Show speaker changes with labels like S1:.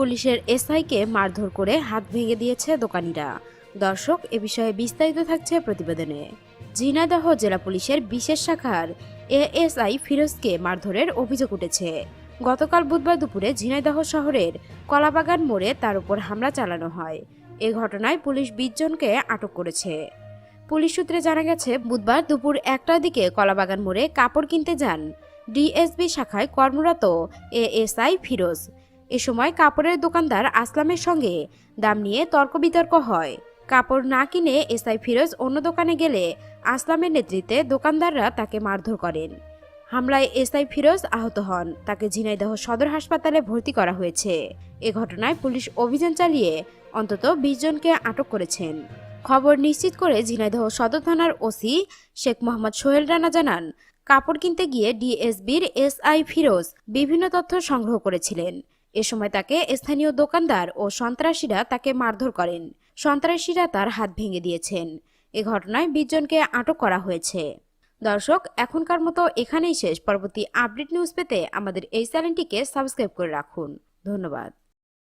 S1: পুলিশের এসআইকে মারধর করে হাত ভেঙে দিয়েছে দোকানিরা। দর্শক, এ বিষয়ে বিস্তারিত থাকছে প্রতিবেদনে। ঝিনাইদহ জেলা পুলিশের বিশেষ শাখার এএসআই ফিরোজকে মারধরের অভিযোগ উঠেছে। গতকাল বুধবার দুপুরে ঝিনাইদহ শহরের কলাবাগান মোড়ে তার উপর হামলা চালানো হয়। এ ঘটনায় পুলিশ বিশ জনকে আটক করেছে। পুলিশ সূত্রে জানা গেছে, বুধবার দুপুর একটার দিকে কলাবাগান মোড়ে কাপড় কিনতে যান ডিএসবি শাখায় কর্মরত এএসআই ফিরোজ। এ সময় কাপড়ের দোকানদার আসলামের সঙ্গে দাম নিয়ে তর্ক বিতর্ক হয়। কাপড় না কিনে এসআই ফিরোজ অন্য দোকানে গেলে আসলামের নেতৃত্বে দোকানদাররা তাকে মারধর করেন। হামলায় এসআই ফিরোজ আহত হন। তাকে ঝিনাইদহ সদর হাসপাতালে ভর্তি করা হয়েছে। এ ঘটনায় পুলিশ অভিযান চালিয়ে অন্তত বিশ জনকে আটক করেছেন। খবর নিশ্চিত করে ঝিনাইদহ সদর থানার ওসি শেখ মোহাম্মদ সোহেল রানা জানান, কাপড় কিনতে গিয়ে ডিএসবির এসআই ফিরোজ বিভিন্ন তথ্য সংগ্রহ করেছিলেন। এ সময় তাকে স্থানীয় দোকানদার ও সন্ত্রাসীরা তাকে মারধর করেন। সন্ত্রাসীরা তার হাত ভেঙে দিয়েছেন। এ ঘটনায় বিশ জনকে আটক করা হয়েছে। দর্শক, এখনকার মতো এখানেই শেষ। পরবর্তী আপডেট নিউজ পেতে আমাদের এই চ্যানেলটিকে সাবস্ক্রাইব করে রাখুন। ধন্যবাদ।